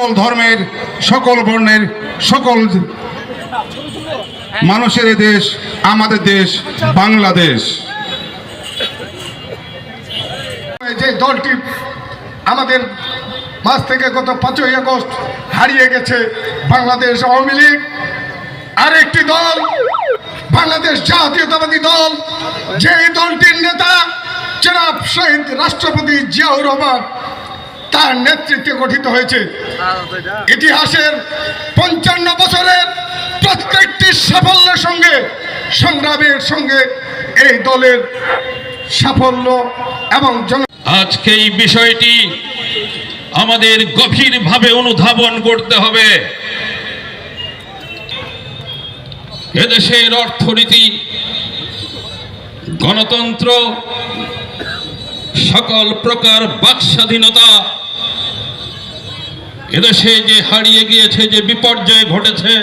সকল ধর্মের, সকল বর্ণের, সকল মানুষের দেশ, আমাদের দেশ, বাংলাদেশ। যে দলটি আমাদের মাস থেকে গত পাঁচই আগস্ট হারিয়ে গেছে, বাংলাদেশ আওয়ামী লীগ। আরেকটি দল, বাংলাদেশ জাতীয়তাবাদী দল যে দলটির নেতা জনাব শহীদ রাষ্ট্রপতি জিয়াউর রহমান তার নেতৃত্বে গঠিত হয়েছে। ইতিহাসের পঞ্চান্ন বছরের প্রত্যেকটি সাফল্যের সঙ্গে, সংগ্রামের সঙ্গে এই দলের সাফল্য এবং আজকে এই বিষয়টি আমাদের গভীরভাবে অনুধাবন করতে হবে। এদেশের অর্থনীতি, গণতন্ত্র, সকল প্রকার বাকস্বাধীনতা এদেশে যে হারিয়ে গিয়েছে, যে বিপর্যয় ঘটেছে,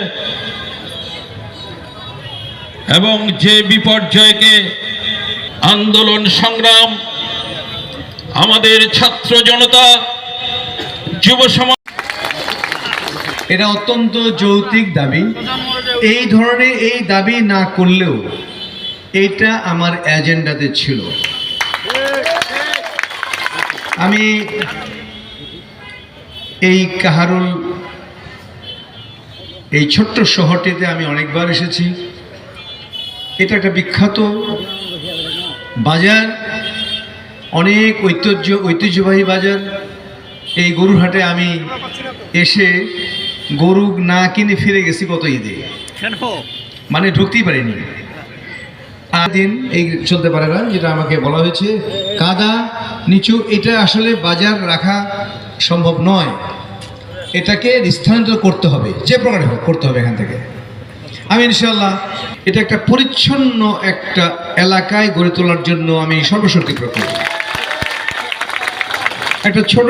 এবং যে বিপর্যয়কে আন্দোলন সংগ্রাম, আমাদের ছাত্র জনতা, যুব সমাজ এটা অত্যন্ত যৌক্তিক দাবি। এই ধরনের এই দাবি না করলেও এটা আমার এজেন্ডাতে ছিল। আমি এই কাহারুল এই ছোট্ট শহরটিতে আমি অনেকবার এসেছি। এটা একটা বিখ্যাত বাজার অনেক ঐতিহ্য ঐতিহ্যবাহী বাজার। এই গরুর হাটে আমি এসে গরু না কিনে ফিরে গেছি গত ঈদে। মানে ঢুকতেই পারিনি। দিন এই চলতে পারে না যেটা আমাকে বলা হয়েছে। কাদা নিচু এটা আসলে বাজার রাখা সম্ভব নয়। এটাকে স্থানান্তর করতে হবে, যে প্রকারে হোক করতে হবে এখান থেকে। আমি ইনশাল্লাহ এটা একটা পরিচ্ছন্ন একটা এলাকায় গড়ে তোলার জন্য আমি সর্বশক্তি প্রয়োগ একটা ছোট